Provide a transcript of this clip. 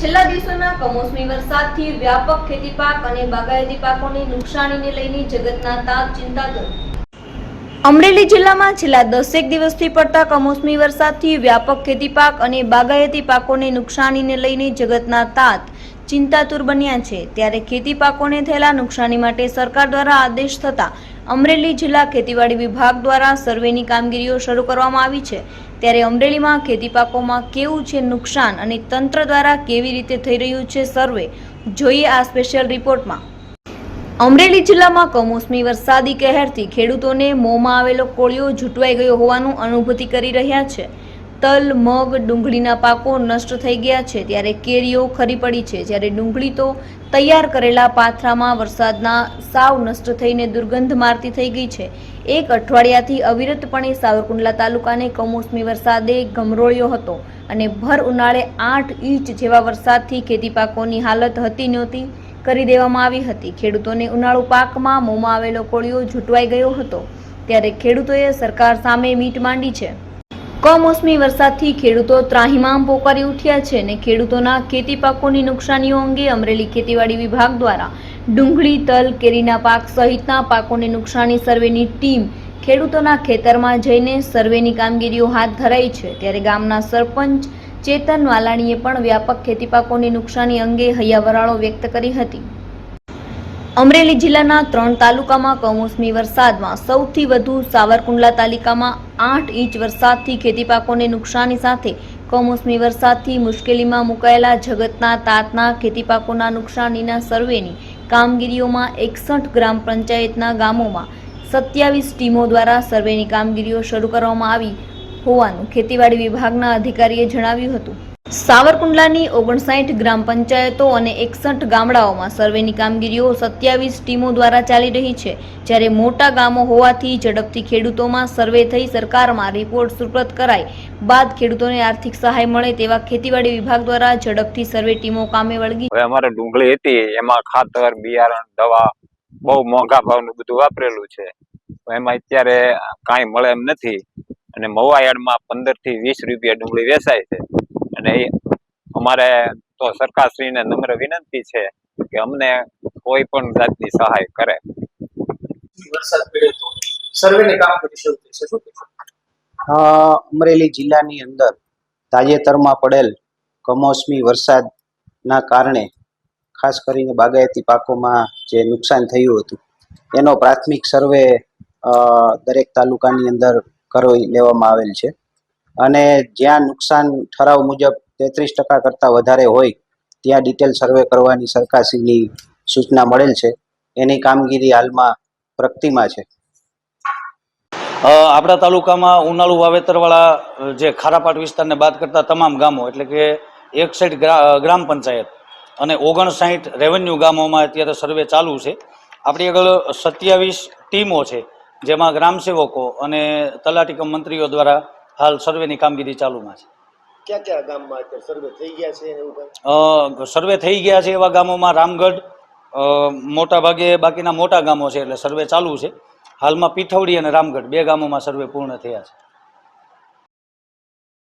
છેલ્લા દિવસોના કમોસમી વરસાદથી વ્યાપક ખેતી પાક અને બાગાયતી પાકોની નુકસાનીને લઈને જગતના તાત ચિંતાતુર અમરેલી જિલ્લામાં છેલ્લા દસેક દિવસથી પડતા કમોસમી વરસાદથી વ્યાપક ખેતી પાક અને બાગાયતી પાકોને નુકસાનીને લઈને જગતના તાત ચિંતાતુર બન્યા છે. ત્યારે ખેતી પાકોને થયેલા નુકસાની માટે સરકાર દ્વારા આદેશ થતા અમરેલી જિલ્લા ખેતીવાડી વિભાગ દ્વારા સર્વેની કામગીરીઓ શરૂ કરવામાં આવી છે. ત્યારે અમરેલીમાં ખેતી પાકોમાં કેવું છે નુકસાન અને તંત્ર દ્વારા કેવી રીતે થઈ રહ્યું છે સર્વે, જોઈએ આ સ્પેશિયલ રિપોર્ટમાં. અમરેલી જિલ્લામાં કમોસમી વરસાદી કહેરથી ખેડૂતોને મોંમાં આવેલો કોળિયો ઝૂંટવાઈ ગયો હોવાનું અનુભૂતિ કરી રહ્યા છે. તલ, મગ, ડુંગળીના પાકો નષ્ટ થઈ ગયા છે ત્યારે કેરીઓ ખરી પડી છે. જ્યારે ડુંગળી તો તૈયાર કરેલા પાથરામાં વરસાદના સાવ નષ્ટ થઈને દુર્ગંધ મારતી થઈ ગઈ છે. એક અઠવાડિયાથી અવિરતપણે સાવરકુંડલા તાલુકાને કમોસમી વરસાદે ગમરોળ્યો હતો અને ભર ઉનાળે આઠ ઇંચ જેવા વરસાદથી ખેતી પાકોની હાલત હતી નહોતી. કરી દેવામાં આવી હતી. ખેડૂતોને ઉનાળુ પાકમાં મોંમાં આવેલો કોળિયો ઝૂંટવાઈ ગયો હતો. ત્યારે ખેડૂતોએ સરકાર સામે મીટ માંડી છે. કમોસમી વરસાદથી ખેડૂતો ત્રાહિમામ પોકારી ઉઠ્યા છે અને ખેડૂતોના ખેતી પાકોની નુકસાનીઓ અંગે અમરેલી ખેતીવાડી વિભાગ દ્વારા ડુંગળી, તલ, કેરીના પાક સહિતના પાકોને નુકસાની સર્વેની ટીમ ખેડૂતોના ખેતરમાં જઈને સર્વેની કામગીરીઓ હાથ ધરાઈ છે. ત્યારે ગામના સરપંચ ચેતન વાલાણીએ પણ વ્યાપક ખેતી પાકોની નુકસાની અંગે હૈયાવરાળો વ્યક્ત કરી હતી. અમરેલી જિલ્લાના ત્રણ તાલુકામાં કમોસમી વરસાદમાં સૌથી વધુ સાવરકુંડલા તાલુકામાં આઠ ઇંચ વરસાદથી ખેતી પાકોને નુકસાની સાથે કમોસમી વરસાદથી મુશ્કેલીમાં મુકાયેલા જગતના તાતના ખેતી પાકોના નુકસાનીના સર્વેની કામગીરીઓમાં એકસઠ ગ્રામ પંચાયતના ગામોમાં સત્યાવીસ ટીમો દ્વારા સર્વેની કામગીરીઓ શરૂ કરવામાં આવી. હોવાનું ખેતીવાડી વિભાગના અધિકારીએ જણાવ્યું હતું. સાવરકુંડલાની ઓગણસાઠ ગ્રામ પંચાયતો અને એકસઠ ગામડાઓમાં સર્વેની કામગીરીઓ સત્યાવીસ ટીમો દ્વારા ચાલી રહી છે. જ્યારે મોટા ગામો હોવાથી ઝડપથી ખેડૂતોમાં સર્વે થઈ સરકારમાં રિપોર્ટ સુપ્રત કરાય, બાદ ખેડૂતોને આર્થિક સહાય મળે તેવા ખેતીવાડી વિભાગ દ્વારા ઝડપથી સર્વે ટીમો કામે વળગી. અમારે ડુંગળી હતી, એમાં ખાતર, બિયારણ, દવા બહુ મોંઘા ભાવનું બધું વાપરેલું છે. એમાં અત્યારે કાંઈ મળે એમ નથી. અને મવા યાર્ડમાં પંદરથી વીસ રૂપિયા ડુંગળી વેચાય છે. અને અમારે તો સરકારશ્રીને નમ્ર વિનંતી છે કે અમને કોઈ પણ જાતની સહાય કરે. અમરેલી જિલ્લાની અંદર તાજેતરમાં પડેલ કમોસમી વરસાદના કારણે ખાસ કરીને બાગાયતી પાકોમાં જે નુકસાન થયું હતું એનો પ્રાથમિક સર્વે અ, દરેક તાલુકાની અંદર કરી લેવામાં આવેલ છે. અને જ્યાં નુકસાન ઠરાવ મુજબ તેત્રીસ ટકા કરતાં વધારે હોય, ત્યાં ડિટેલ સર્વે કરવાની સરકારશ્રીની સૂચના મળેલ છે. એની કામગીરી હાલમાં પ્રગતિમાં છે. આપણા તાલુકામાં ઉનાળુ વાવેતરવાળા જે ખારાપાટ વિસ્તારને બાદ કરતા તમામ ગામો, એટલે કે એક સાઈડ ગ્રામ પંચાયત અને ઓગણસાઠ રેવન્યુ ગામોમાં અત્યારે સર્વે ચાલુ છે. આપણી આગળ સત્યાવીસ ટીમો છે. જેમાં ગ્રામસેવકો અને તલાટી કમ મંત્રીઓ દ્વારા હાલ સર્વેની કામગીરી ચાલુમાં છે. ક્યાં ક્યાં ગામમાં અત્યારે સર્વે થઈ ગયા છે એવું કાંઈ? સર્વે થઈ ગયા છે એવા ગામોમાં રામગઢ મોટા ભાગે બાકીના મોટા ગામો છે એટલે સર્વે ચાલુ છે. હાલમાં પીઠવડી અને રામગઢ બે ગામોમાં સર્વે પૂર્ણ થયા છે.